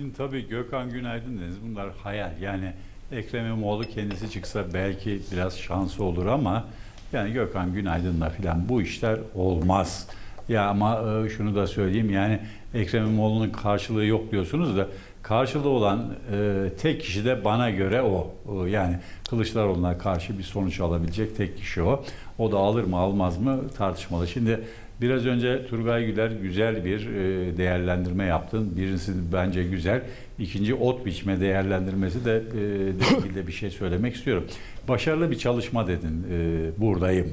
Şimdi tabii Gökhan Günaydın dediniz. Bunlar hayal. Yani Ekrem İmamoğlu kendisi çıksa belki biraz şansı olur ama yani Gökhan Günaydın'la falan bu işler olmaz. Ya ama e, şunu da söyleyeyim yani Ekrem İmamoğlu'nun karşılığı yok diyorsunuz da karşılığı olan e, tek kişi de bana göre o. E, yani Kılıçdaroğlu'na karşı bir sonuç alabilecek tek kişi o. O da alır mı almaz mı tartışmalı. Şimdi Biraz önce Turgay Güler güzel bir e, değerlendirme yaptın. Birincisi bence güzel. İkinci ot biçme değerlendirmesi de e, ilgili bir şey söylemek istiyorum. Başarılı bir çalışma dedin. E, buradayım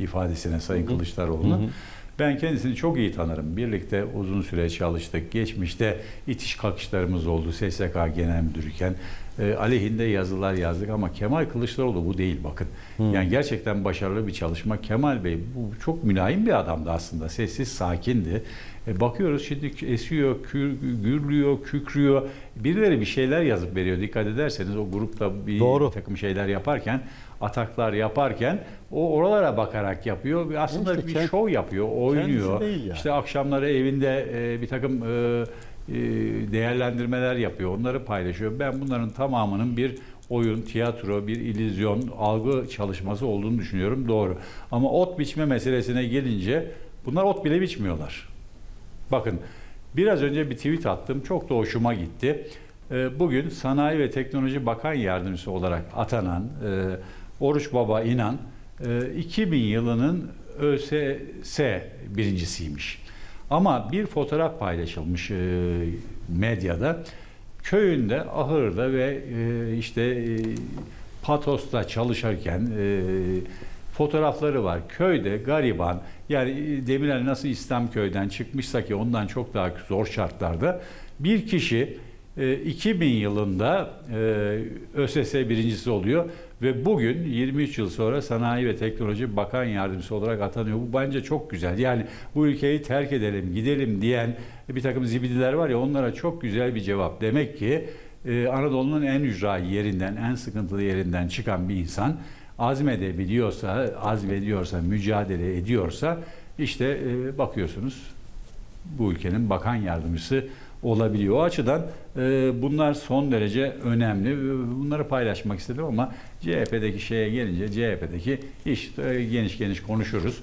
ifadesine Sayın Kılıçdaroğlu'nun. Ben kendisini çok iyi tanırım. Birlikte uzun süre çalıştık. Geçmişte itiş kakışlarımız oldu. SSK Genel Müdürüyken e, aleyhinde yazılar yazdık ama Kemal Kılıçdaroğlu bu değil bakın. Yani gerçekten başarılı bir çalışma. Kemal Bey bu çok mülayim bir adamdı aslında. Sessiz, sakindi. E, bakıyoruz şimdi esiyor, kür, gürlüyor, kükrüyor. Birileri bir şeyler yazıp veriyor. Dikkat ederseniz o grupta bir Doğru. takım şeyler yaparken, ataklar yaparken o oralara bakarak yapıyor. Aslında İşte bir şov yapıyor, oynuyor. yani. İşte akşamları evinde e, bir takım e, değerlendirmeler yapıyor. Onları paylaşıyor. Ben bunların tamamının bir oyun, tiyatro, bir illüzyon, algı çalışması olduğunu düşünüyorum. Doğru. Ama ot biçme meselesine gelince bunlar ot bile biçmiyorlar. Bakın biraz önce bir tweet attım. Çok da hoşuma gitti. E, Bugün Sanayi ve Teknoloji Bakan Yardımcısı olarak atanan e, Oruç Baba İnan e, 2000 yılının ÖSS birincisiymiş. Ama bir fotoğraf paylaşılmış e, medyada. Köyünde, ahırda ve e, işte e, Patos'ta çalışırken e, fotoğrafları var. Köyde gariban yani e, Demirel nasıl İslam köyden çıkmışsa ki ondan çok daha zor şartlarda bir kişi e, 2000 yılında e, ÖSS birincisi oluyor ve bugün 23 yıl sonra Sanayi ve Teknoloji Bakan Yardımcısı olarak atanıyor. Bu bence çok güzel. Yani bu ülkeyi terk edelim, gidelim diyen bir takım zibidiler var ya onlara çok güzel bir cevap. Demek ki e, Anadolu'nun en ücra yerinden, en sıkıntılı yerinden çıkan bir insan azmedebiliyorsa, azmediyorsa, mücadele ediyorsa işte e, bakıyorsunuz bu ülkenin bakan yardımcısı olabiliyor. O açıdan e, bunlar son derece önemli. E, Bunları paylaşmak istedim ama CHP'deki şeye gelince CHP'deki iş e, geniş geniş konuşuruz.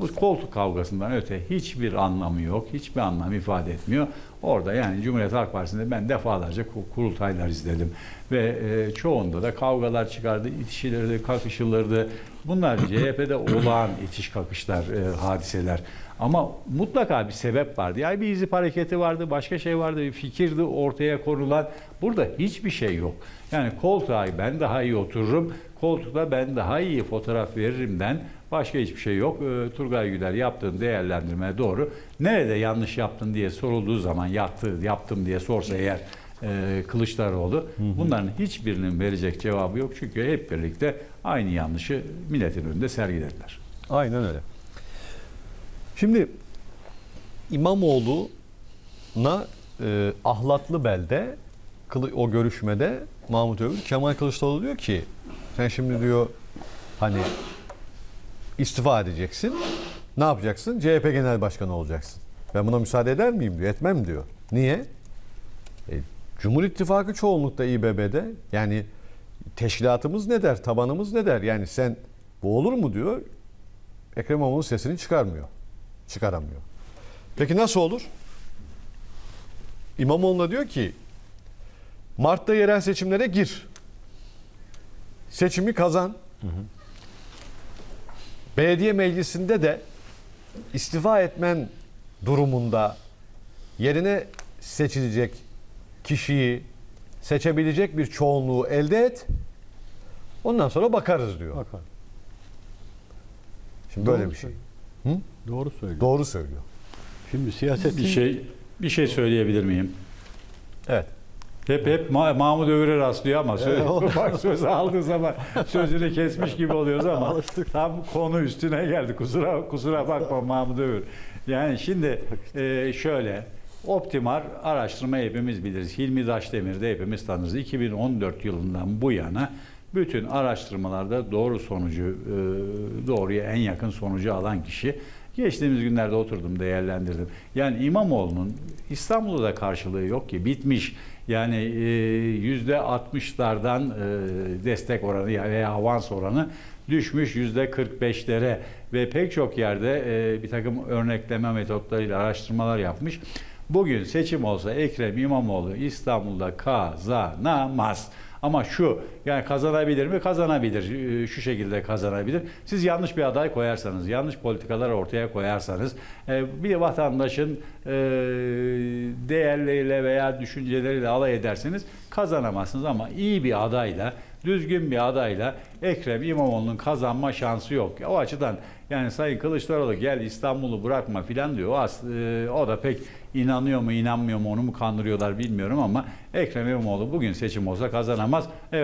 Bu koltuk kavgasından öte hiçbir anlamı yok, hiçbir anlam ifade etmiyor. Orada yani Cumhuriyet Halk Partisi'nde ben defalarca ku- kurultaylar izledim. Ve e, çoğunda da kavgalar çıkardı, itişilirdi, kakışılırdı. Bunlar CHP'de olağan itiş kakışlar, e, hadiseler. Ama mutlaka bir sebep vardı. Yani bir izip hareketi vardı, başka şey vardı, bir fikirdi ortaya konulan. Burada hiçbir şey yok. Yani koltuğa ben daha iyi otururum, koltukta ben daha iyi fotoğraf veririmden başka hiçbir şey yok. Ee, Turgay Güler yaptığın değerlendirme doğru. Nerede yanlış yaptın diye sorulduğu zaman yattı, yaptım diye sorsa eğer e, Kılıçdaroğlu bunların hiçbirinin verecek cevabı yok. Çünkü hep birlikte aynı yanlışı milletin önünde sergilediler. Aynen öyle. Şimdi İmamoğlu'na e, ahlatlı belde o görüşmede Mahmut Övür Kemal Kılıçdaroğlu diyor ki sen şimdi diyor hani istifa edeceksin. Ne yapacaksın? CHP Genel Başkanı olacaksın. Ben buna müsaade eder miyim diyor. Etmem diyor. Niye? E, Cumhur İttifakı çoğunlukta İBB'de. Yani teşkilatımız ne der? Tabanımız ne der? Yani sen bu olur mu diyor. Ekrem İmamoğlu sesini çıkarmıyor. Çıkaramıyor. Peki nasıl olur? İmamoğlu'na diyor ki Mart'ta yerel seçimlere gir. Seçimi kazan. Belediye meclisinde de istifa etmen durumunda yerine seçilecek kişiyi seçebilecek bir çoğunluğu elde et. Ondan sonra bakarız diyor. Bakar. Şimdi böyle Doğru bir şey. söylüyor. Doğru söylüyor. Doğru söylüyor. Şimdi siyasetin Bir şey bir şey söyleyebilir miyim? Evet. Hep hep Ma- Mahmut Övür'e rastlıyor ama söz, bak söz aldığı zaman sözünü kesmiş gibi oluyoruz ama Alıştık. tam konu üstüne geldi. Kusura kusura bakma Mahmut Övür. Yani şimdi e, şöyle Optimar araştırma hepimiz biliriz. Hilmi Daşdemir de hepimiz tanırız. 2014 yılından bu yana bütün araştırmalarda doğru sonucu, e, doğruya en yakın sonucu alan kişi Geçtiğimiz günlerde oturdum değerlendirdim. Yani İmamoğlu'nun İstanbul'da da karşılığı yok ki bitmiş. Yani e, yüzde 60'lardan e, destek oranı veya avans oranı düşmüş yüzde 45'lere ve pek çok yerde bir takım örnekleme metotlarıyla araştırmalar yapmış. Bugün seçim olsa Ekrem İmamoğlu İstanbul'da kazanamaz. Ama şu yani kazanabilir mi? Kazanabilir. Ee, Şu şekilde kazanabilir. Siz yanlış bir aday koyarsanız, yanlış politikalar ortaya koyarsanız e, bir vatandaşın e, değerleriyle veya düşünceleriyle alay ederseniz kazanamazsınız ama iyi bir adayla düzgün bir adayla Ekrem İmamoğlu'nun kazanma şansı yok. O açıdan yani Sayın Kılıçdaroğlu gel İstanbul'u bırakma filan diyor. O, as- e, o da pek inanıyor mu inanmıyor mu onu mu kandırıyorlar bilmiyorum ama Ekrem İmamoğlu bugün seçim olsa kazanamaz. Evet,